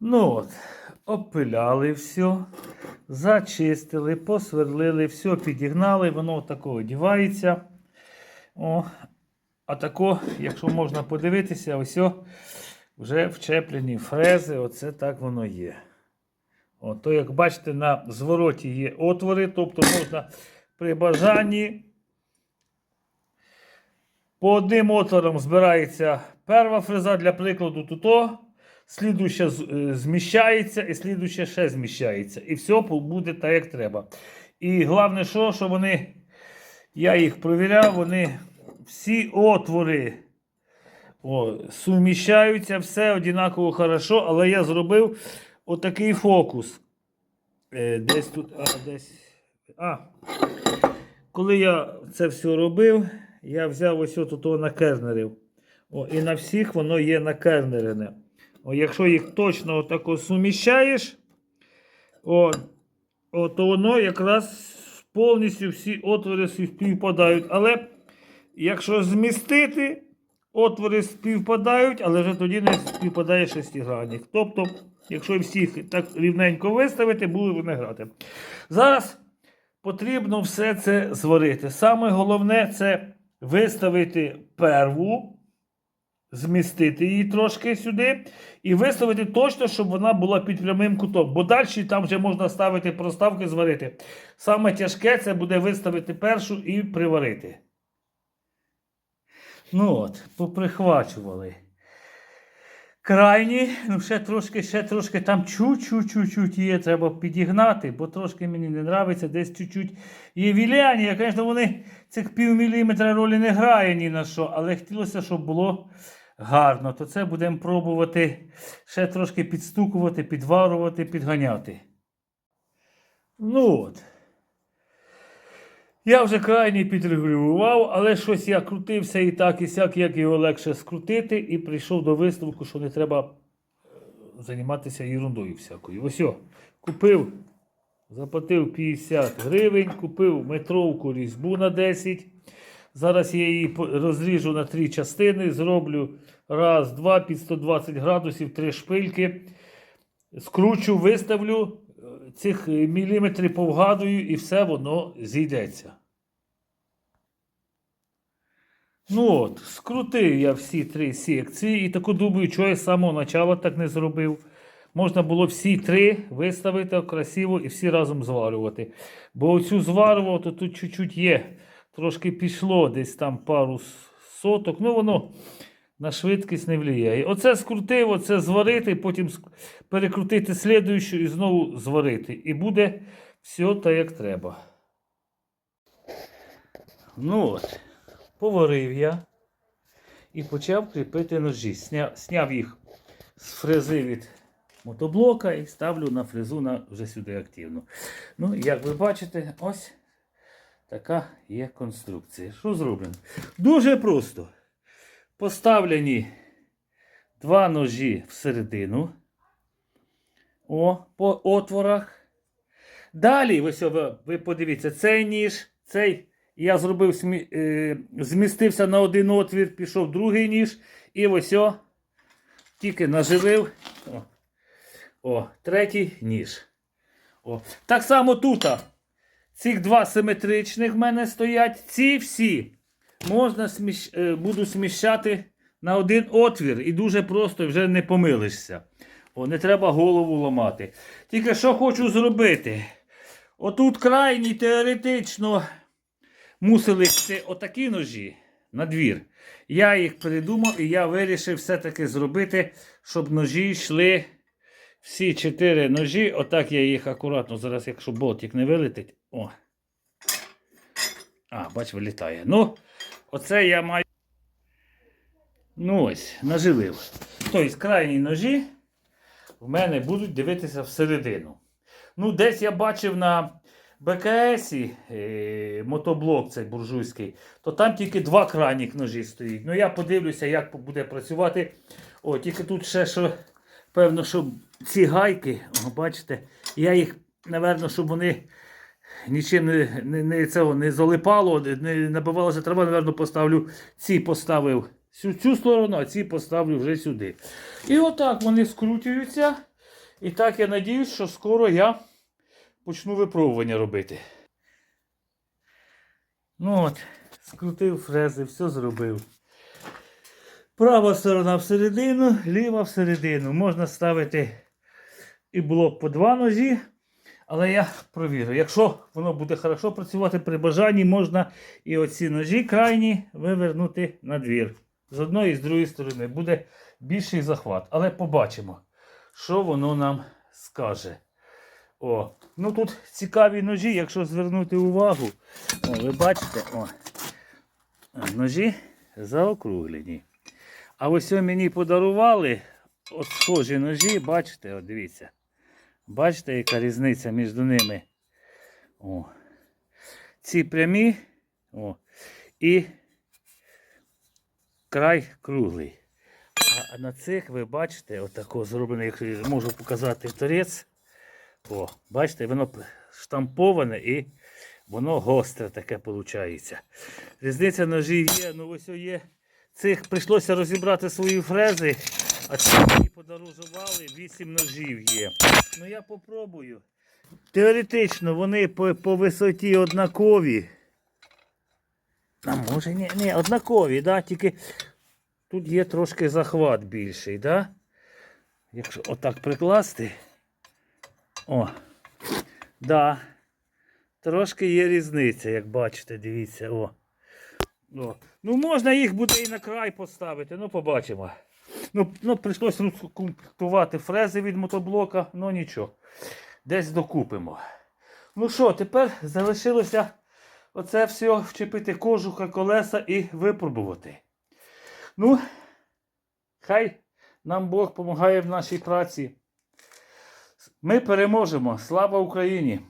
Ну от, обпиляли все, зачистили, посверлили, все підігнали, воно тако одівається. О, а тако, якщо можна подивитися, ось вже вчеплені фрези, оце так воно є. О, то, як бачите, на звороті є отвори, тобто можна при бажанні по одним отворам збирається перша фреза, для прикладу, туто, слідуща з- е, зміщається, і слідуща ще зміщається. І все буде так, як треба. І головне, що, що вони, я їх провіряв, вони всі отвори о, суміщаються, все однаково хорошо, але я зробив отакий фокус. Е, десь тут, а, десь. А, коли я це все робив, я взяв ось тут накернерів. О, і на всіх воно є накернерене. О, якщо їх точно отако суміщаєш, о, о, то воно якраз повністю всі отвори співпадають. Але якщо змістити, отвори співпадають, але вже тоді не співпадає шестигранник. Тобто, якщо всіх так рівненько виставити, буде вони грати. Зараз потрібно все це зварити. Саме головне це виставити перву, змістити її трошки сюди і виставити точно, щоб вона була під прямим кутом. Бо далі там вже можна ставити проставки, зварити. Саме тяжке це буде виставити першу і приварити. Ну от, поприхвачували. Крайні, ну ще трошки, ще трошки там чуть-чуть є, треба підігнати, бо трошки мені не подобається, десь чуть-чуть є віляння. Звісно, вони цих пів міліметра ролі не грає ні на що, але хотілося, щоб було гарно. То це будемо пробувати ще трошки підстукувати, підварувати, підганяти. Ну от. Я вже крайні підрегулював, але щось я крутився і так, і сяк, як його легше скрутити, і прийшов до висновку, що не треба е, займатися ерундою всякою. Ось о, купив, заплатив 50 гривень, купив метровку різьбу на 10. Зараз я її розріжу на три частини, зроблю раз, два, під 120 градусів, три шпильки. Скручу, виставлю, е, цих е, міліметрів повгадую і все воно зійдеться. Ну от, скрутив я всі три секції і таку думаю, що я з самого початку так не зробив. Можна було всі три виставити красиво і всі разом зварювати. Бо оцю зварював, то тут чуть-чуть є. Трошки пішло десь там пару соток. Ну воно на швидкість не впливає. Оце скрутив, оце зварити, потім перекрутити слідуючу і знову зварити. І буде все так, як треба. Ну от, поварив я і почав кріпити ножі. Сня, сняв їх з фрези від мотоблока і ставлю на фрезу на, вже сюди активно. Ну, як ви бачите, ось така є конструкція. Що зроблено? Дуже просто. Поставлені два ножі всередину. О, по отворах. Далі, ось ви, ви подивіться, цей ніж, цей я зробив, е, змістився на один отвір, пішов другий ніж. І ось о, тільки наживив. О, о третій ніж. О. Так само тут. Цих два симетричних в мене стоять. Ці всі можна сміщ... е, буду сміщати на один отвір. І дуже просто вже не помилишся. О, не треба голову ламати. Тільки що хочу зробити. Отут крайні теоретично мусили йти отакі ножі на двір. Я їх придумав і я вирішив все-таки зробити, щоб ножі йшли. Всі чотири ножі, отак я їх акуратно, зараз, якщо болтик не вилетить. О. А, бач, вилітає. Ну, оце я маю. Ну ось, наживив. Тобто, крайні ножі в мене будуть дивитися всередину. Ну, десь я бачив на БКС е, мотоблок цей буржуйський, то там тільки два крайніх ножі стоїть. Ну, я подивлюся, як буде працювати. О, тільки тут ще що, певно, що ці гайки, о, бачите, я їх, напевно, щоб вони нічим не, не, не, цього, не залипало, не набивалося треба, напевно, поставлю ці поставив цю, цю сторону, а ці поставлю вже сюди. І отак вони скручуються. І так я надіюсь, що скоро я почну випробування робити. Ну от, скрутив фрези, все зробив. Права сторона всередину, ліва всередину. Можна ставити і блок по два ножі, але я провірю. Якщо воно буде хорошо працювати при бажанні, можна і оці ножі крайні вивернути на двір. З одної і з другої сторони буде більший захват. Але побачимо, що воно нам скаже. О, ну тут цікаві ножі, якщо звернути увагу. О, ви бачите, о, ножі заокруглені. А ось мені подарували от схожі ножі, бачите, от дивіться. Бачите, яка різниця між ними. О. Ці прямі о, і край круглий. А на цих ви бачите, отако зроблений, якщо я можу показати торець. О, бачите, воно штамповане і воно гостре таке виходить. Різниця ножів є, ну ось є. Цих прийшлося розібрати свої фрези, а ці мені подорожували, 8 ножів є. Ну я попробую. Теоретично вони по, по висоті однакові. А може ні, ні, однакові, да? тільки тут є трошки захват більший, да? Якщо отак прикласти. О, да. Трошки є різниця, як бачите, дивіться. О. О. Ну, можна їх буде і на край поставити, ну побачимо. Ну, ну прийшлося розкомплектувати фрези від мотоблока, ну нічого. Десь докупимо. Ну що, тепер залишилося оце все вчепити кожуха, колеса і випробувати. Ну, хай нам Бог допомагає в нашій праці. Ми переможемо. Слава Україні!